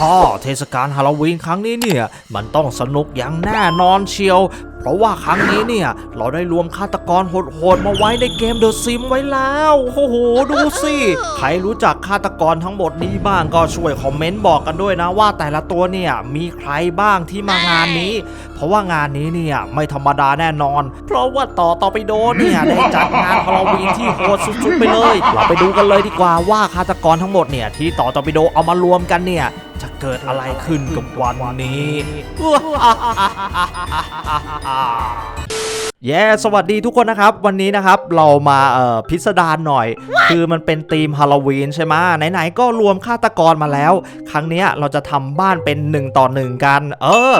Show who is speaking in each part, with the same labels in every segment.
Speaker 1: ฮ่าเทศกาลฮาโลวีนครั้งนี้เนี่ย มันต้องสนุกอย่างแน่นอนเชียว เพราะว่าครั้งนี้เนี่ย เราได้รวมฆาตกรโหดๆมาไว้ในเกมเดอะซิมไว้แล้ว โอ้โห ดูสิ ใครรู้จักฆาตกรทั้งหมดนี้บ้างก็ช่วยคอมเมนต์บอกกันด้วยนะว่าแต่ละตัวเนี่ยมีใครบ้างที่มางานนี้ เพราะว่างานนี้เนี่ยไม่ธรรมดาแน่นอน เพราะว่าต่อต่อไปโดนเนี่ยได้จัดงานฮาโลวีนที่โหดสุดๆไปเลยเราไปดูกันเลยดีกว่าว่าฆาตกรทั้งหมดเนี่ยที่ต่อต่อไปโดเอามารวมกันเนี่ยจะเกิดอะไรขึ้นกับวันนี้เย้สวัสดีทุกคนนะครับ วันนี้นะครับเรามาเอ่อพิสดารหน่อย คือมันเป็นธีมฮาโลวีนใช่ไหมไหนๆก็รวมฆาตกรมาแล้ว ครั้งเนี้ยเราจะทำบ้านเป็น1ต่อ1กัน เออ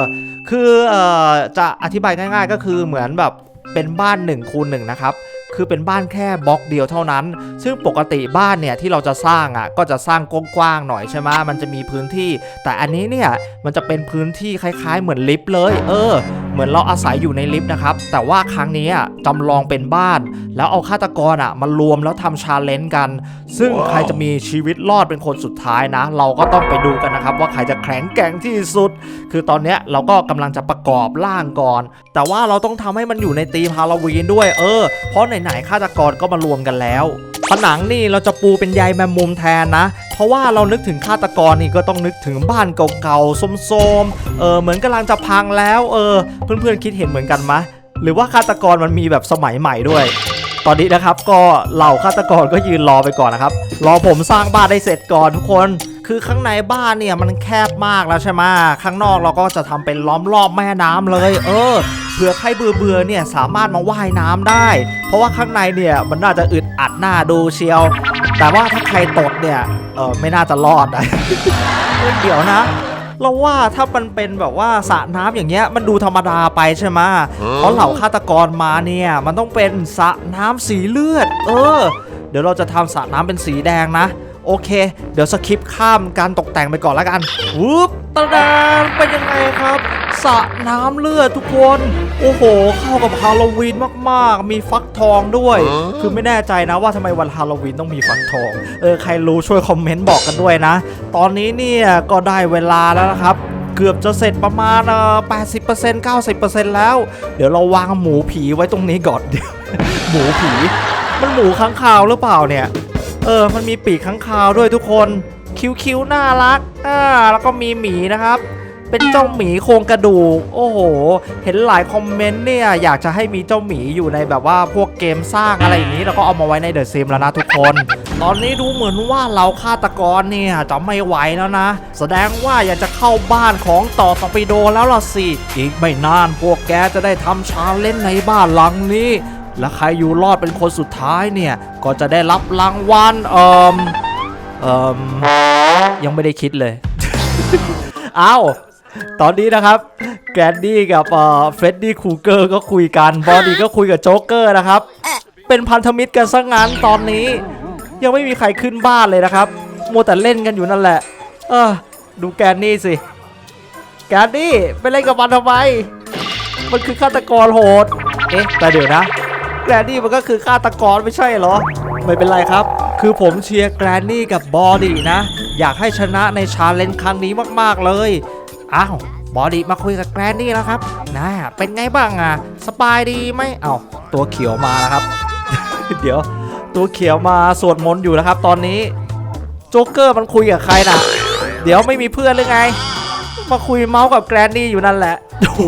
Speaker 1: คือเอ่อจะอธิบายง่าย ๆ ก็คือเหมือนแบบเป็นบ้าน1คูณ1นะครับคือเป็นบ้านแค่บล็อกเดียวเท่านั้น ซึ่งปกติบ้านเนี่ยที่เราจะสร้างอะก็จะสร้างกว้างๆหน่อยใช่ไหมมันจะมีพื้นที่ แต่อันนี้เนี่ยมันจะเป็นพื้นที่คล้าย ๆ เหมือนลิฟต์เลย เออ เหมือนเราอาศัยอยู่ในลิฟต์นะครับ แต่ว่าครั้งนี้จำลองเป็นบ้าน แล้วเอาฆาตกรอะมารวมแล้วทำชาเลนจ์กัน ซึ่งใครจะมีชีวิตรอดเป็นคนสุดท้ายนะ เราก็ต้องไปดูกันนะครับ ว่าใครจะแข็งแกร่งที่สุด คือตอนนี้เราก็กำลังจะประกอบร่างก่อน แต่ว่าเราต้องทำให้มันอยู่ในธีมฮาโลวีนด้วย เออ เพราะไหนๆฆาตกรก็มารวมกันแล้วผนังนี่เราจะปูเป็นใยแมมมุมแทนนะ เพราะว่าเรานึกถึงฆาตกรนี่ก็ต้องนึกถึงบ้านเก่าๆโสมๆเออเหมือนกำลังจะพังแล้วเออเพื่อนๆคิดเห็นเหมือนกันมะ หรือว่าฆาตกรมันมีแบบสมัยใหม่ด้วย ตอนนี้นะครับก็เหล่าฆาตกรก็ยืนรอไปก่อนนะครับรอผมสร้างบ้านได้เสร็จก่อนทุกคน คือข้างในบ้านเนี่ยมันแคบมากแล้วใช่ไหมข้างนอกเราก็จะทำเป็นล้อมรอบแม่น้ำเลย เออเผื่อใครเบื่อเบื่อเนี่ยสามารถมาว่ายน้ำได้ เพราะว่าข้างในเนี่ยมันน่าจะอึดอัดหน้าดูเชียว แต่ว่าถ้าใครตดเนี่ยเออไม่น่าจะรอดนะเฮ้ยเดี๋ยวนะเราว่าถ้ามันเป็นแบบว่าสระน้ำอย่างเงี้ยมันดูธรรมดาไปใช่ไหมเพราะเหล่าฆาตกรมาเนี่ยมันต้องเป็นสระน้ำสีเลือด เออ เดี๋ยวเราจะทำสระน้ำเป็นสีแดงนะ โอเค เดี๋ยวสคิปข้ามการตกแต่งไปก่อนแล้วกันวูบตะดานเป็นยังไงครับสระน้ำเลือดทุกคน โอ้โห เข้ากับฮาโลวีนมากๆ มีฟักทองด้วย คือไม่แน่ใจนะว่าทำไมวันฮาโลวีนต้องมีฟักทอง เออ ใครรู้ช่วยคอมเมนต์บอกกันด้วยนะ ตอนนี้เนี่ยก็ได้เวลาแล้วนะครับเกือบจะเสร็จประมาณเอ่อ80% 90%แล้ว เดี๋ยวเราวางหมูผีไว้ตรงนี้ก่อนเดี๋ยว หมูผี มันหมูค้างคาวหรือเปล่าเนี่ย เออ มันมีปีกค้างคาวด้วยทุกคน คิ้วๆน่ารัก อ่า แล้วก็มีหมีนะครับ เป็นเจ้าหมีโครงกระดูก โอ้โห เห็นหลายคอมเมนต์เนี่ย อยากจะให้มีเจ้าหมีอยู่ในแบบว่าพวกเกมสร้างอะไรอย่างนี้ แล้วก็เอามาไว้ในเดอะซิมแล้วนะทุกคน ตอนนี้ดูเหมือนว่าเราฆาตกรเนี่ยจะไม่ไหวแล้วนะ แสดงว่าอยากจะเข้าบ้านของต่อตอปิโดแล้วล่ะสิ อีกไม่นานพวกแกจะได้ทำชาเลนในบ้านหลังนี้ และใครอยู่รอดเป็นคนสุดท้ายเนี่ย ก็จะได้รับรางวัลเอ่มเอ่มยังไม่ได้คิดเลย อ้าว ตอนนี้นะครับ แกรนดี้กับเฟรดดี้คูเกอร์ก็คุยกัน บอดี้ก็คุยกับโจ๊กเกอร์นะครับ เป็นพันธมิตรกันซะงั้นตอนนี้ ยังไม่มีใครขึ้นบ้านเลยนะครับมัวแต่เล่นกันอยู่นั่นแหละ เออ ดูแกรนนี่สิ แกรนนี่ไปเล่นกับมันทำไม มันคือฆาตกรโหด เอ๊ะ แต่เดี๋ยวนะ แกรนนี่มันก็คือฆาตกรไม่ใช่เหรอ ไม่เป็นไรครับ คือผมเชียร์แกรนนี่กับบอดี้นะ อยากให้ชนะในชาเลนจ์ครั้งนี้มากๆเลย อ้าวบอดี้มาคุยกับแกรนนี่แล้วครับนะเป็นไงบ้างอะ สบายดีไหมเอ้าตัวเขียวมาแล้วครับ เดี๋ยว ตัวเขียวมาสวดมนต์อยู่นะครับ ตอนนี้โจ๊กเกอร์มันคุยกับใครน่ะ เดี๋ยวไม่มีเพื่อนหรือไง มาคุยเมาส์กับแกรนนี่อยู่นั่นแหละ โอ้โห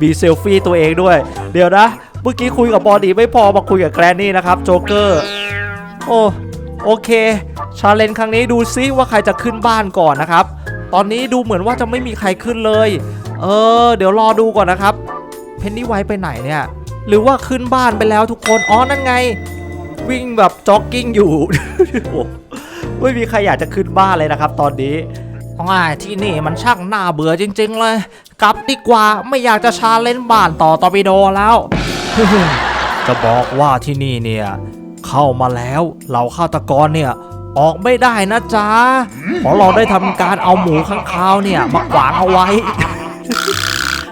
Speaker 1: มีเซลฟี่ตัวเองด้วย เดี๋ยวนะ มื่อกี้คุยกับบอดี้ไม่พอมาคุยกับแกรนนี่นะครับโจ๊กเกอร์โอ้โอเคชาเลนจ์ครั้งนี้ดูซิว่าใครจะขึ้นบ้านก่อนนะครับ ตอนนี้ดูเหมือนว่าจะไม่มีใครขึ้นเลย เออ เดี๋ยวรอดูก่อนนะครับ เพนนี่ไว้ไปไหนเนี่ย หรือว่าขึ้นบ้านไปแล้วทุกคน อ๋อ นั่นไง วิ่งแบบจ็อกกิ้งอยู่ ไม่มีใครอยากจะขึ้นบ้านเลยนะครับ ตอนนี้อ้ายที่นี่มันช่างน่าเบื่อจริง ๆ เลย กลับดีกว่าไม่อยากจะชาเลนจ์บ้านต่อตอร์ปิโดแล้ว จะบอกว่าที่นี่เนี่ย เข้ามาแล้วเหล่าฆาตกรเนี่ย ออกไม่ได้นะจ๊ะเพราะเราได้ทำการเอาหมูข้างคาวเนี่ยมาขวางเอาไว้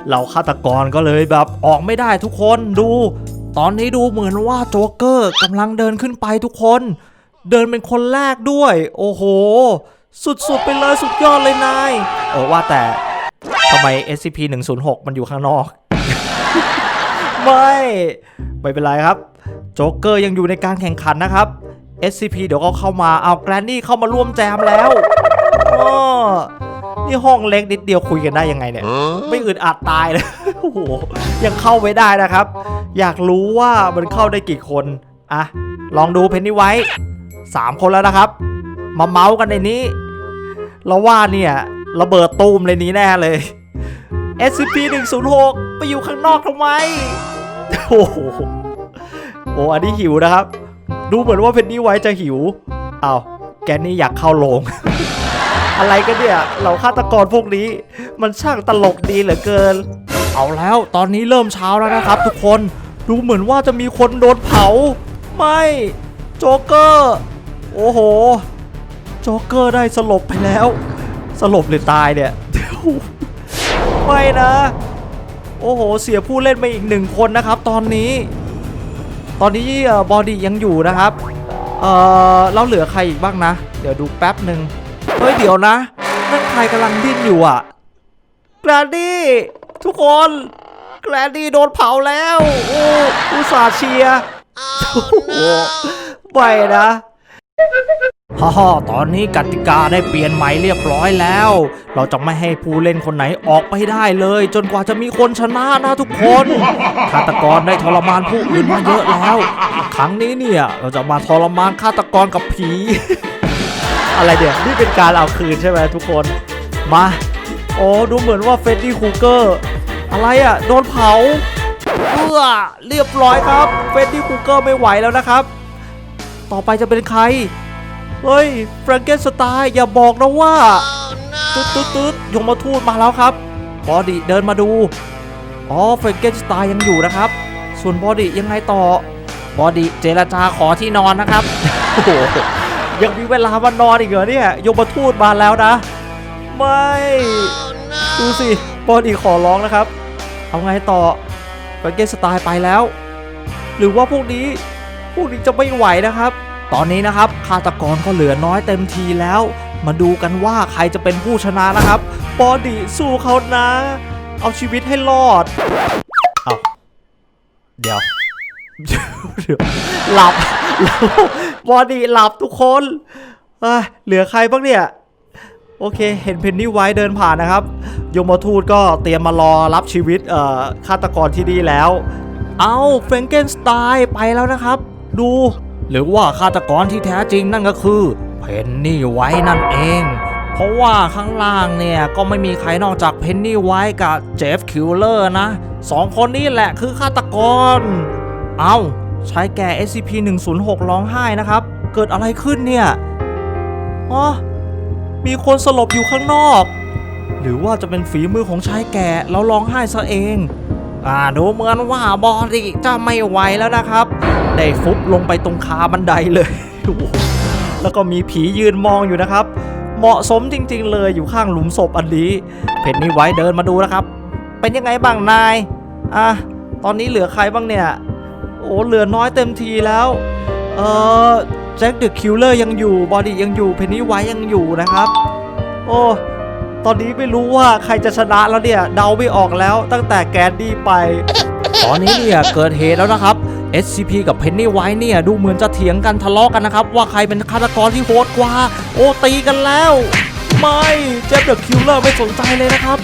Speaker 1: เหล่าฆาตกรก็เลยแบบออกไม่ได้ทุกคนดู ตอนนี้ดูเหมือนว่าโจ๊กเกอร์กำลังเดินขึ้นไปทุกคน เดินเป็นคนแรกด้วย โอ้โห สุดๆไปเลยสุดยอดเลยนาย เออว่าแต่ทำไม SCP-106 มันอยู่ข้างนอก ไม่ไม่เป็นไรครับ โจ๊กเกอร์ยังอยู่ในการแข่งขันนะครับ SCP เดี๋ยวก็เข้ามาเอาแกรนนี่เข้ามาร่วมแจมแล้วอ้อนี่ห้องเล็กนิดเดียวคุยกันได้ยังไงเนี่ย ไม่อึดอัดตายเลยโอ้โหยังเข้าไม่ได้นะครับ อยากรู้ว่ามันเข้าได้กี่คนอะลองดูเพนนี่ไว้สามคนแล้วนะครับ มาเมาส์กันในนี้เราว่าเนี่ยระเบิดตูมเลยนี้แน่เลย SCP 106 ไปอยู่ข้างนอกทำไม โอ้โหโอ้อันนี้หิวนะครับ ดูเหมือนว่าเพนนี่ไว้จะหิวเอาแกนี่อยากเข้าโรง อะไรกันเนี่ยเราฆาตกรพวกนี้ มันช่างตลกดีเหลือเกิน เอาแล้วตอนนี้เริ่มเช้าแล้วนะครับ ทุกคนดูเหมือนว่าจะมีคนโดนเผา ไม่โจ๊กเกอร์โอ้โหโจ๊กเกอร์ได้สลบไปแล้ว สลบหรือตายเนี่ยไม่นะ โอ้โห เสียผู้เล่นไปอีกหนึ่งคนนะครับ ตอนนี้ ตอนนี้บอดี้ยังอยู่นะครับ เออเราเหลือใครอีกบ้างนะ เดี๋ยวดูแป๊บหนึ่งเฮ้ย เดี๋ยวนะนั่นใครกำลังดิ้นอยู่อะแกรดี้ทุกคนแกรดี้โดนเผาแล้ว โอ้อุตส่าห์เชียร์โอ้โหไม่นะ ฮ่าฮ่าตอนนี้กติกาได้เปลี่ยนใหม่เรียบร้อยแล้ว เราจะไม่ให้ผู้เล่นคนไหนออกไปได้เลย จนกว่าจะมีคนชนะนะทุกคนฆาตกรได้ทรมานผู้อื่นมาเยอะแล้ว ครั้งนี้เนี่ยเราจะมาทรมานฆาตกรกับผี อะไรเดี๋ยวนี่เป็นการเอาคืนใช่ไหมทุกคน มาโอ้ดูเหมือนว่าเฟดดี้คูเกอร์อะไรอะ่ะโดนเผาเอื้อเรียบร้อยครับ เฟดดี้คูเกอร์ไม่ไหวแล้วนะครับ ต่อไปจะเป็นใคร เฮ้ยแฟรงเกนสไตน์อย่าบอกนะว่าตึ๊ดตึ๊ดตึ๊ดยมมาทูตมาแล้วครับบอดี้เดินมาดูอ๋อแฟรงเกนสไตน์ยังอยู่นะครับ ส่วนบอดี้ยังไงต่อบอดี้เจรจาขอที่นอนนะครับโอ้โหยังมีเวลามานอนอีกเหรอเนี่ยยมทูตมาแล้วนะ ไม่ดูสิบอดี้ขอร้องนะครับ เอาไงต่อแฟรงเกนสไตน์ไปแล้ว หรือว่าพวกนี้พวกนี้จะไม่ไหวนะครับ ตอนนี้นะครับฆาตกรก็เหลือน้อยเต็มทีแล้ว มาดูกันว่าใครจะเป็นผู้ชนะนะครับบอดี้สู้เขานะ เอาชีวิตให้รอด เอาเดี๋ยวเดี๋ยวหลับบอดี้หลับทุกคนเหลือใครบ้างเนี่ย โอเค เห็นเพนนี่ไว้เดินผ่านนะครับ ยมทูตก็เตรียมมารอรับชีวิตเอ่อฆาตกรที่นี่แล้ว เอาเฟรนเกนสไตน์ไปแล้วนะครับ ดู หรือว่าฆาตกรที่แท้จริงนั่นก็คือเพนนี่ไว้นั่นเอง เพราะว่าข้างล่างเนี่ยก็ไม่มีใครนอกจากเพนนี่ไว้กับเจฟคิลเลอร์นะสองคนนี้แหละคือฆาตกร เอาชายแก่ SCP-106 ร้องไห้นะครับ เกิดอะไรขึ้นเนี่ยอ๋อมีคนสลบอยู่ข้างนอก หรือว่าจะเป็นฝีมือของชายแก่แล้วร้องไห้ซะเอง อ่าดูเหมือนว่าบอดี้จะไม่ไหวแล้วนะครับ ได้ฟุบลงไปตรงคาบันไดเลยแล้วก็มีผียืนมองอยู่นะครับ เหมาะสมจริง ๆ เลยอยู่ข้างหลุมศพอันนี้ เพนนี่ไว้เดินมาดูนะครับ เป็นยังไงบ้างนายอะตอนนี้เหลือใครบ้างเนี่ย โอ้เหลือน้อยเต็มทีแล้ว เออแจ็คเดอะคิลเลอร์ยังอยู่บอดี้ยังอยู่เพนนี่ไว้ยังอยู่นะครับ โอ้ตอนนี้ไม่รู้ว่าใครจะชนะแล้วเนี่ยเดาไม่ออกแล้วตั้งแต่แกนดี้ไป ตอนนี้เนี่ยเกิดเหตุแล้วนะครับ SCP กับเพนนี่ไว้เนี่ยดูเหมือนจะเถียงกันทะเลาะกันนะครับว่าใครเป็นฆาตกรที่โหดกว่า โอ้ตีกันแล้ว ไม่เจฟเดอะคิลเลอร์ไม่สนใจเลยนะครับ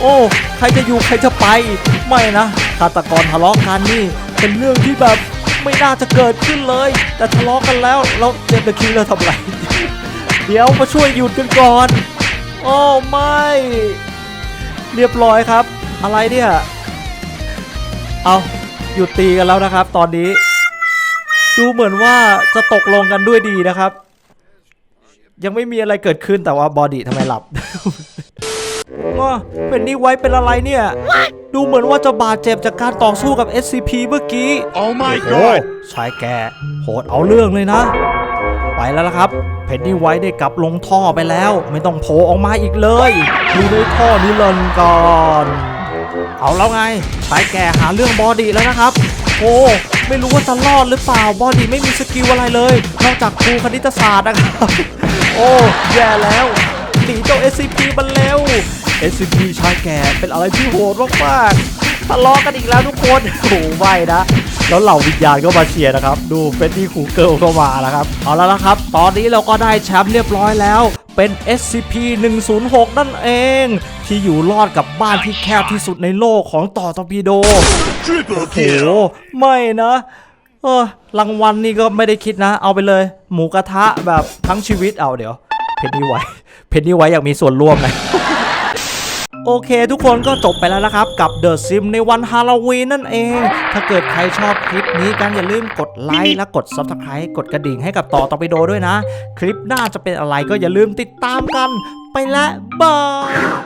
Speaker 1: โอ้ ใครจะอยู่ใครจะไป ไม่นะฆาตกรทะเลาะกันนี่เป็นเรื่องที่แบบไม่น่าจะเกิดขึ้นเลย แต่ทะเลาะกันแล้วแล้วเจฟเดอะคิลเลอร์ทำไร เดี๋ยวมาช่วยหยุดกันก่อนโอ้ไม่ เรียบร้อยครับ อะไรเนี่ยเอา หยุดตีกันแล้วนะครับ ตอนนี้ ดูเหมือนว่าจะตกลงกันด้วยดีนะครับ ยังไม่มีอะไรเกิดขึ้นแต่ว่าบอดี้ทำไมหลับว่าเป็นนี่ไว้เป็นอะไรเนี่ย ดูเหมือนว่าจะบาดเจ็บจากการต่อสู้กับ SCP เมื่อกี้
Speaker 2: Oh my
Speaker 1: โอ้
Speaker 2: god!
Speaker 1: ชายแกโหดเอาเรื่องเลยนะ ไปแล้วละครับ เพนนี่ไว้ได้กลับลงท่อไปแล้ว ไม่ต้องโผล่ออกมาอีกเลยอยู่ในท่อนิรันดร์ก่อน เอาแล้วไงชายแกหาเรื่องบอดี้แล้วนะครับ โอ้ไม่รู้ว่าจะรอดหรือเปล่าบอดี้ไม่มีสกิลอะไรเลย นอกจากครูคณิตศาสตร์นะครับ โอ้แย่แล้วหนีเจ้า SCP มันเร็ว SCP ชายแก่เป็นอะไรที่โหดมากๆทะเลาะกันอีกแล้วทุกคนโอ้ไหไม่นะ แล้วเหล่าวิญญาณก็มาเชียร์นะครับ ดูเฟดดี้คูเกิลก็มาแล้วครับ เอาแล้วนะครับ ตอนนี้เราก็ได้แชมป์เรียบร้อยแล้ว เป็น SCP 106นั่นเอง ที่อยู่รอดกับบ้านที่แคบที่สุดในโลกของต่อตอปิโด โอ้โห ไม่นะเออรางวัลนี่ก็ไม่ได้คิดนะ เอาไปเลย หมูกระทะแบบทั้งชีวิตเอาเดี๋ยว เพนนี่ไว้ เพนนี่ไว้อยากมีส่วนร่วมนะ โอเคทุกคนก็จบไปแล้วนะครับ กับ The Sim ในวันฮาโลวีนนั่นเอง ถ้าเกิดใครชอบคลิปนี้กันอย่าลืมกดไลค์และกด Subscribe กดกระดิ่งให้กับต่อต่อไปโดด้วยนะ คลิปหน้าจะเป็นอะไรก็อย่าลืมติดตามกัน ไปและบาย